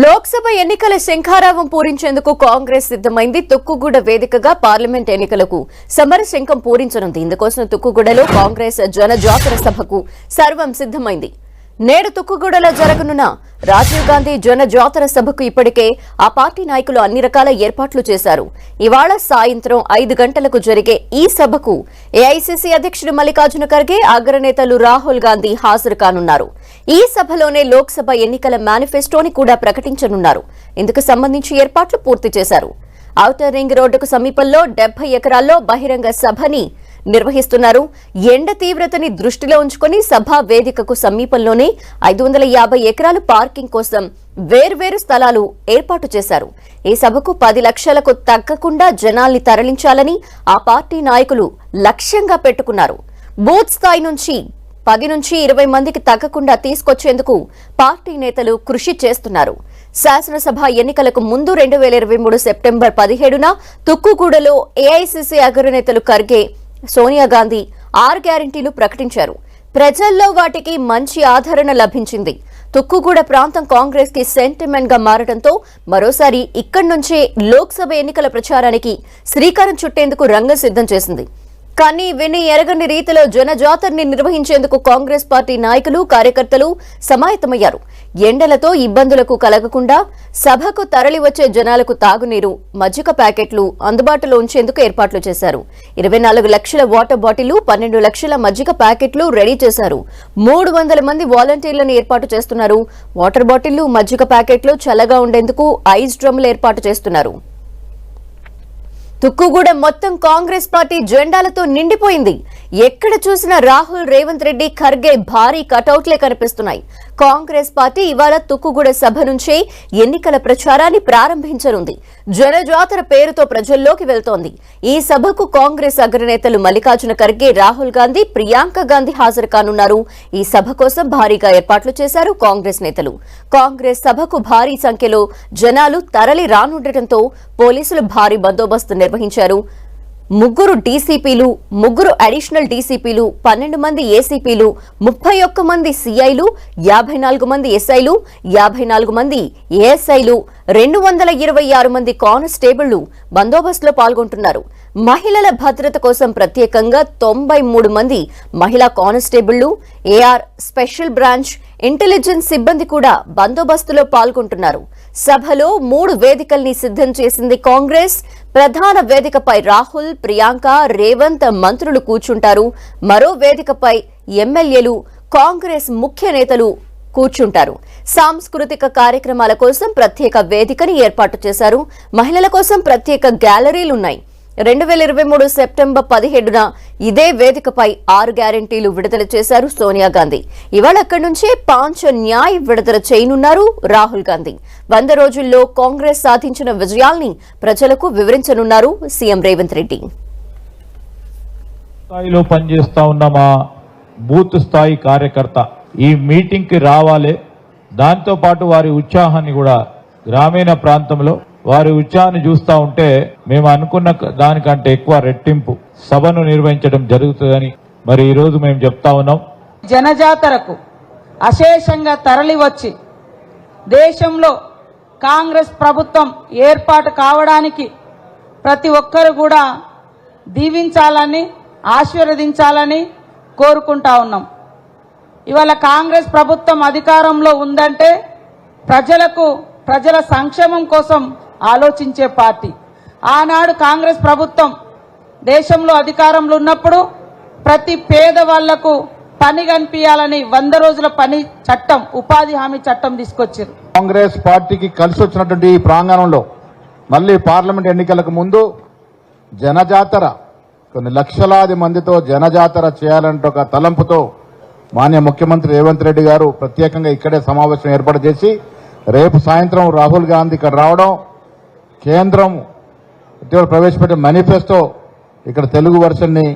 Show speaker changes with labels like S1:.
S1: లోక్సభ ఎన్నికల శంఖారావం పూరించేందుకు కాంగ్రెస్ సిద్దమైంది తుక్కుగూడ వేదికగా పార్లమెంట్ ఎన్నికలకు సమర శంఖం పూరించనుంది. ఇందుకోసం తుక్కుగూడలో కాంగ్రెస్ జన జాతర సభకు సర్వం సిద్దమైంది నేడు తుక్కుగూడలో జరగనున్న రాజీవ్ గాంధీ జన జాతర సభకు ఇప్పటికే ఆ పార్టీ నాయకులు అన్ని రకాల ఏర్పాట్లు చేశారు. ఇవాళ సాయంత్రం ఐదు గంటలకు జరిగే ఈ సభకు ఏఐసీసీ అధ్యక్షుడు మల్లికార్జున ఖర్గే అగ్రనేతలు రాహుల్ గాంధీ హాజరు కానున్నారు. ఈ సభలోనే లోక్సభ ఎన్నికల మేనిఫెస్టోని కూడా ప్రకటించనున్నారు. ఇందుకు సంబంధించి ఏర్పాట్లు పూర్తి చేశారు. ఔటర్ రింగ్ రోడ్డుకు సమీపంలో డెబ్బై ఎకరాల్లో బహిరంగ సభని నిర్వహిస్తున్నారు. ఎండ తీవ్రతని దృష్టిలో ఉంచుకొని సభా వేదికకు సమీపంలోనే ఐదు వందల యాభై ఎకరాలు పార్కింగ్ కోసం వేర్వేరు స్థలాలు ఏర్పాటు చేశారు. ఈ సభకు పది లక్షలకు తగ్గకుండా జనాల్ని తరలించాలని ఆ పార్టీ నాయకులు లక్ష్యంగా పెట్టుకున్నారు. బూత్ స్థాయి నుంచి పది నుంచి ఇరవై మందికి తగ్గకుండా తీసుకొచ్చేందుకు పార్టీ నేతలు కృషి చేస్తున్నారు. శాసనసభ ఎన్నికలకు ముందు రెండు వేల ఇరవై మూడు సెప్టెంబర్ పదిహేడున తుక్కుగూడలో ఏఐసీసీ అగ్రనేతలు ఖర్గే సోనియా గాంధీ ఆరు గ్యారంటీలు ప్రకటించారు. ప్రజల్లో వాటికి మంచి ఆదరణ లభించింది. తుక్కుగూడ ప్రాంతం కాంగ్రెస్కి సెంటిమెంట్గా మారడంతో మరోసారి ఇక్కడి నుంచే లోక్సభ ఎన్నికల ప్రచారానికి శ్రీకారం చుట్టేందుకు రంగం సిద్ధం చేసింది. కానీ విని ఎరగని రీతిలో జనజాతరని నిర్వహించేందుకు కాంగ్రెస్ పార్టీ నాయకులు కార్యకర్తలు సమాయత్తమయ్యారు. ఎండలతో ఇబ్బందులకు కలగకుండా సభకు తరలివచ్చే జనాలకు తాగునీరు మజ్జిగ ప్యాకెట్లు అందుబాటులో ఉంచేందుకు ఏర్పాట్లు చేశారు. ఇరవై నాలుగు లక్షల వాటర్ బాటిల్ పన్నెండు లక్షల మజ్జిగ ప్యాకెట్లు రెడీ చేశారు. మూడు వందల మంది వాలంటీర్లను ఏర్పాటు చేస్తున్నారు. వాటర్ బాటిళ్ళు మజ్జిగ ప్యాకెట్లు చల్లగా ఉండేందుకు ఐస్ డ్రమ్లు ఏర్పాటు చేస్తున్నారు. తుక్కుగూడెం మొత్తం కాంగ్రెస్ పార్టీ జెండాలతో నిండిపోయింది. ఎక్కడ చూసినా రాహుల్ రేవంత్ రెడ్డి ఖర్గే భారీ కటౌట్లే కనిపిస్తున్నాయి. కాంగ్రెస్ పార్టీ ఇవాళ తుక్కుగూడ సభ నుంచే ఎన్నికల ప్రచారాన్ని ప్రారంభించనుంది. జనజాతర పేరుతో ప్రజల్లోకి వెళ్తోంది. ఈ సభకు కాంగ్రెస్ అగ్రనేతలు మల్లికార్జున ఖర్గే రాహుల్ గాంధీ ప్రియాంక గాంధీ హాజరు కానున్నారు. ఈ సభ కోసం భారీగా ఏర్పాట్లు చేశారు కాంగ్రెస్ నేతలు. కాంగ్రెస్ సభకు భారీ సంఖ్యలో జనాలు తరలి రానుండటంతో పోలీసులు భారీ బందోబస్తు నిర్వహించారు. ముగ్గురు డీసీపీలు ముగ్గురు అడిషనల్ డీసీపీలు పన్నెండు మంది ఏసీపీలు ముప్పై ఒక్క మంది సిఐలు యాభై నాలుగు మంది ఎస్ఐలు యాభై నాలుగు మంది ఏఎస్ఐలు రెండు వందల ఇరవై ఆరు మంది కానిస్టేబుళ్ళు బందోబస్తులో పాల్గొంటున్నారు. మహిళల భద్రత కోసం ప్రత్యేకంగా తొంభై మూడు మంది మహిళా కానిస్టేబుళ్ళు ఏఆర్ స్పెషల్ బ్రాంచ్ ఇంటెలిజెన్స్ సిబ్బంది కూడా బందోబస్తులో పాల్గొంటున్నారు. సభలో మూడు వేదికల్ని సిద్ధం చేసింది కాంగ్రెస్. ప్రధాన వేదికపై రాహుల్ ప్రియాంక రేవంత్ మంత్రులు కూర్చుంటారు. మరో వేదికపై ఎమ్మెల్యేలు కాంగ్రెస్ ముఖ్య నేతలు కూర్చుంటారు. సాంస్కృతిక కార్యక్రమాల కోసం ప్రత్యేక వేదికని ఏర్పాటు చేశారు. మహిళల కోసం ప్రత్యేక గ్యాలరీలున్నాయి. రెండు వేల ఇరవై మూడు సెప్టెంబర్ పదిహేడున ఇదే వేదికపై ఆరు గ్యారంటీలు విడుదల చేశారు సోనియా గాంధీ. ఇవాళ అక్కడి నుంచే పాంచ న్యాయ్ విడుదల చేయనున్నారు రాహుల్ గాంధీ. వంద రోజుల్లో కాంగ్రెస్ సాధించిన విజయాల్ని ప్రజలకు వివరించనున్నారు సీఎం రేవంత్ రెడ్డి.
S2: స్థాయిలో పనిచేస్తా ఉన్న మా బూత్ స్థాయి కార్యకర్త ఈ మీటింగ్కి రావాలి. దాంతో పాటు వారి ఉత్సాహాన్ని కూడా గ్రామీణ ప్రాంతంలో వారి ఉత్సాహాన్ని చూస్తూ ఉంటే మేము అనుకున్న దానికంటే ఎక్కువ రెట్టింపు సభను నిర్వహించడం జరుగుతుందని మరి ఈరోజు మేము చెప్తా ఉన్నాం.
S3: జనజాతరకు అశేషంగా తరలివచ్చి దేశంలో కాంగ్రెస్ ప్రభుత్వం ఏర్పాటు కావడానికి ప్రతి ఒక్కరు కూడా దీవించాలని ఆశీర్వదించాలని కోరుకుంటా ఉన్నాం. ఇవాళ కాంగ్రెస్ ప్రభుత్వం అధికారంలో ఉందంటే ప్రజలకు ప్రజల సంక్షేమం కోసం ఆలోచించే పార్టీ. ఆనాడు కాంగ్రెస్ ప్రభుత్వం దేశంలో అధికారంలో ఉన్నప్పుడు ప్రతి పేద వాళ్ళకు పని కనిపించాలని వంద రోజుల పని చట్టం ఉపాధి హామీ చట్టం తీసుకొచ్చారు.
S4: కాంగ్రెస్ పార్టీకి కలిసి వచ్చినటువంటి ఈ ప్రాంగణంలో మళ్ళీ పార్లమెంట్ ఎన్నికలకు ముందు జనజాతర కొన్ని లక్షలాది మందితో జనజాతర చేయాలంటే ఒక తలంపుతో మాన్య ముఖ్యమంత్రి రేవంత్ రెడ్డి గారు ప్రత్యేకంగా ఇక్కడే సమావేశం ఏర్పాటు చేసి రేపు సాయంత్రం రాహుల్ గాంధీ ఇక్కడ రావడం కేంద్రం ఇటీవల ప్రవేశపెట్టిన మేనిఫెస్టో ఇక్కడ తెలుగు వర్షన్ని